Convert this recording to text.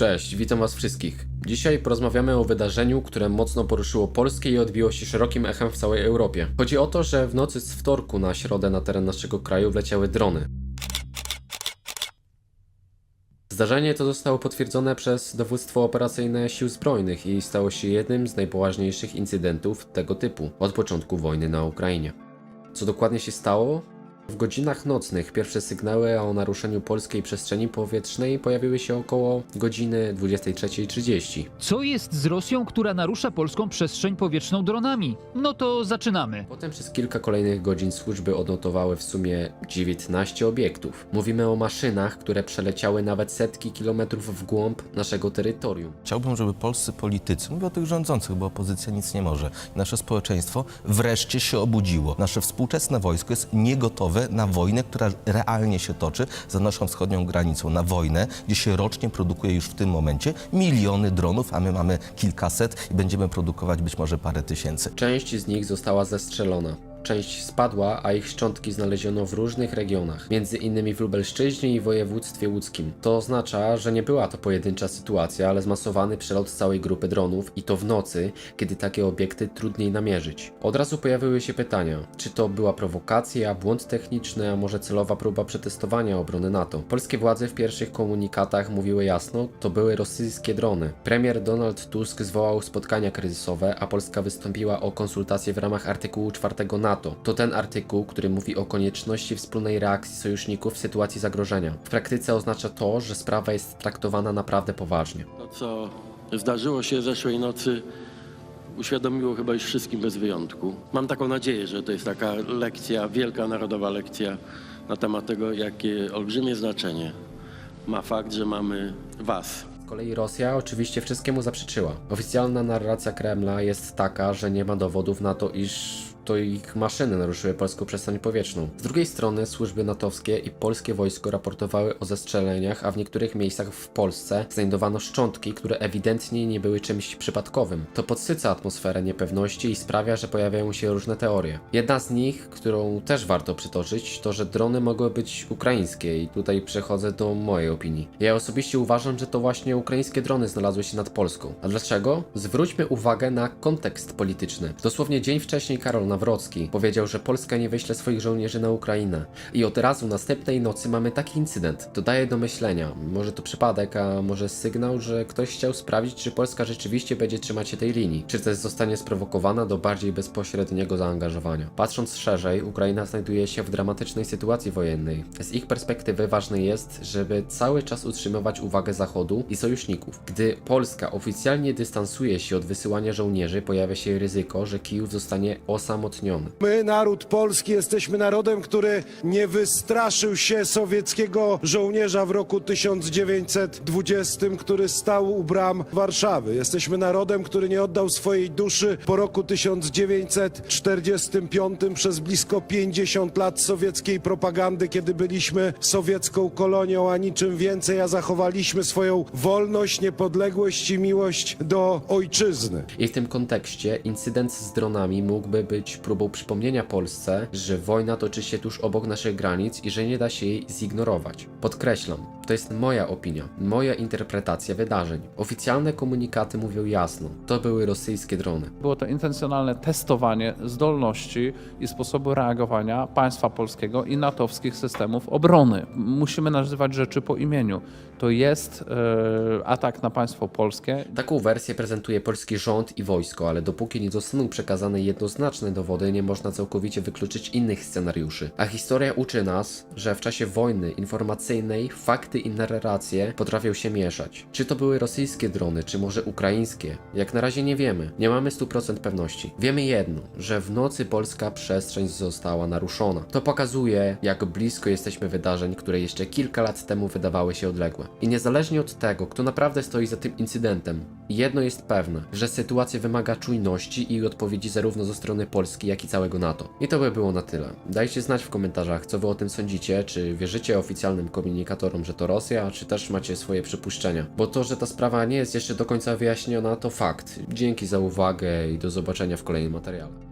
Cześć, witam was wszystkich. Dzisiaj porozmawiamy o wydarzeniu, które mocno poruszyło Polskę i odbiło się szerokim echem w całej Europie. Chodzi o to, że w nocy z wtorku na środę na teren naszego kraju wleciały drony. Zdarzenie to zostało potwierdzone przez dowództwo operacyjne Sił Zbrojnych i stało się jednym z najpoważniejszych incydentów tego typu od początku wojny na Ukrainie. Co dokładnie się stało? W godzinach nocnych pierwsze sygnały o naruszeniu polskiej przestrzeni powietrznej pojawiły się około godziny 23.30. Co jest z Rosją, która narusza polską przestrzeń powietrzną dronami? No to zaczynamy. Potem przez kilka kolejnych godzin służby odnotowały w sumie 19 obiektów. Mówimy o maszynach, które przeleciały nawet setki kilometrów w głąb naszego terytorium. Chciałbym, żeby polscy politycy, mówię o tych rządzących, bo opozycja nic nie może, nasze społeczeństwo wreszcie się obudziło. Nasze współczesne wojsko jest niegotowe na wojnę, która realnie się toczy za naszą wschodnią granicą. Na wojnę, gdzie się rocznie produkuje już w tym momencie miliony dronów, a my mamy kilkaset i będziemy produkować być może parę tysięcy. Część z nich została zestrzelona. Część spadła, a ich szczątki znaleziono w różnych regionach, między innymi w Lubelszczyźnie i województwie łódzkim. To oznacza, że nie była to pojedyncza sytuacja, ale zmasowany przelot całej grupy dronów i to w nocy, kiedy takie obiekty trudniej namierzyć. Od razu pojawiły się pytania, czy to była prowokacja, błąd techniczny, a może celowa próba przetestowania obrony NATO. Polskie władze w pierwszych komunikatach mówiły jasno, to były rosyjskie drony. Premier Donald Tusk zwołał spotkania kryzysowe, a Polska wystąpiła o konsultacje w ramach artykułu 4 NATO. To ten artykuł, który mówi o konieczności wspólnej reakcji sojuszników w sytuacji zagrożenia. W praktyce oznacza to, że sprawa jest traktowana naprawdę poważnie. To, co zdarzyło się zeszłej nocy, uświadomiło chyba już wszystkim bez wyjątku. Mam taką nadzieję, że to jest taka lekcja, wielka narodowa lekcja na temat tego, jakie olbrzymie znaczenie ma fakt, że mamy Was, Z kolei Rosja oczywiście wszystkiemu zaprzeczyła. Oficjalna narracja Kremla jest taka, że nie ma dowodów na to, iż to ich maszyny naruszyły polską przestrzeń powietrzną. Z drugiej strony służby natowskie i polskie wojsko raportowały o zestrzeleniach, a w niektórych miejscach w Polsce znajdowano szczątki, które ewidentnie nie były czymś przypadkowym. To podsyca atmosferę niepewności i sprawia, że pojawiają się różne teorie. Jedna z nich, którą też warto przytoczyć, to że drony mogły być ukraińskie i tutaj przechodzę do mojej opinii. Ja osobiście uważam, że to właśnie ukraińskie drony znalazły się nad Polską. A dlaczego? Zwróćmy uwagę na kontekst polityczny. Dosłownie dzień wcześniej Karol Nawrocki powiedział, że Polska nie wyśle swoich żołnierzy na Ukrainę. I od razu następnej nocy mamy taki incydent. To daje do myślenia. Może to przypadek, a może sygnał, że ktoś chciał sprawdzić, czy Polska rzeczywiście będzie trzymać się tej linii. Czy też zostanie sprowokowana do bardziej bezpośredniego zaangażowania. Patrząc szerzej, Ukraina znajduje się w dramatycznej sytuacji wojennej. Z ich perspektywy ważne jest, żeby cały czas utrzymywać uwagę Zachodu i sojuszników. Gdy Polska oficjalnie dystansuje się od wysyłania żołnierzy, pojawia się ryzyko, że Kijów zostanie osamotniony. My, naród polski, jesteśmy narodem, który nie wystraszył się sowieckiego żołnierza w roku 1920, który stał u bram Warszawy. Jesteśmy narodem, który nie oddał swojej duszy po roku 1945 przez blisko 50 lat sowieckiej propagandy, kiedy byliśmy sowiecką kolonią, a niczym więcej, a zachowaliśmy swoją wolność, niepodległość i miłość do ojczyzny. I w tym kontekście incydent z dronami mógłby być próbą przypomnienia Polsce, że wojna toczy się tuż obok naszych granic i że nie da się jej zignorować. Podkreślam, to jest moja opinia, moja interpretacja wydarzeń. Oficjalne komunikaty mówią jasno, to były rosyjskie drony. Było to intencjonalne testowanie zdolności i sposobu reagowania państwa polskiego i natowskich systemów obrony. Musimy nazywać rzeczy po imieniu. To jest e, atak na państwo polskie. Taką wersję prezentuje polski rząd i wojsko, ale dopóki nie zostaną przekazane jednoznaczne dowody, nie można całkowicie wykluczyć innych scenariuszy. A historia uczy nas, że w czasie wojny informacyjnej fakty i narracje potrafią się mieszać. Czy to były rosyjskie drony, czy może ukraińskie? Jak na razie nie wiemy. Nie mamy 100% pewności. Wiemy jedno, że w nocy polska przestrzeń została naruszona. To pokazuje, jak blisko jesteśmy wydarzeń, które jeszcze kilka lat temu wydawały się odległe. I niezależnie od tego, kto naprawdę stoi za tym incydentem, jedno jest pewne, że sytuacja wymaga czujności i odpowiedzi zarówno ze strony Polski, jak i całego NATO. I to by było na tyle. Dajcie znać w komentarzach, co wy o tym sądzicie, czy wierzycie oficjalnym komunikatorom, że to Rosja, czy też macie swoje przypuszczenia. Bo to, że ta sprawa nie jest jeszcze do końca wyjaśniona, to fakt. Dzięki za uwagę i do zobaczenia w kolejnym materiale.